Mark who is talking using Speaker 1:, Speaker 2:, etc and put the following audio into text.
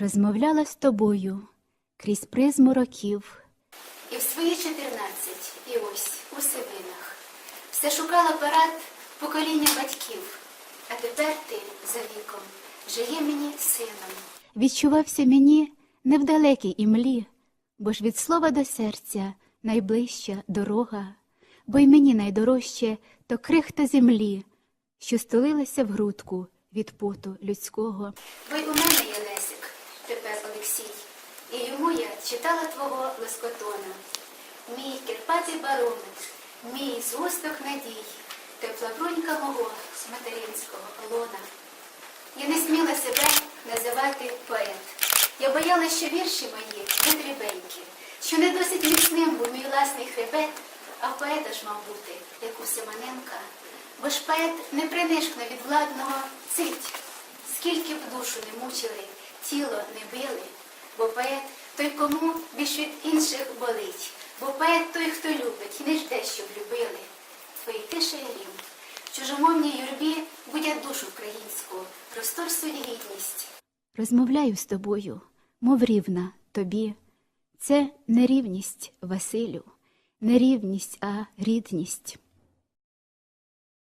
Speaker 1: розмовляла з тобою крізь призму років.
Speaker 2: І в свої чотирнадцять, і ось у сивинах. Все шукала парад покоління батьків, а тепер ти за віком вже є мені сином.
Speaker 1: Відчувався мені не в далекій імлі, бо ж від слова до серця найближча дорога, бо й мені найдорожче то крихта землі, що стулилася в грудку від поту людського.
Speaker 2: Бо й у мене Олексій, і йому я читала твого лоскотона. Мій кирпатий барометр, мій згусток надій, тепла брунька мого материнського лона. Я не сміла себе називати поет. Я боялась, що вірші мої дрібенькі, що не досить міцним був мій власний хребет, а поета ж мав бути, як у Симоненка. Бо ж поет не принишкне від владного цить, скільки б душу не мучили, тіло не били, бо поет той, кому більш від інших болить, бо поет той, хто любить і не жде, щоб любили. Твої тиша і рім. В чужомовній юрбі будять душу українську, простор собі гідність.
Speaker 1: Розмовляю з тобою, мов рівна тобі. Це не рівність, Василю, не рівність, а рідність.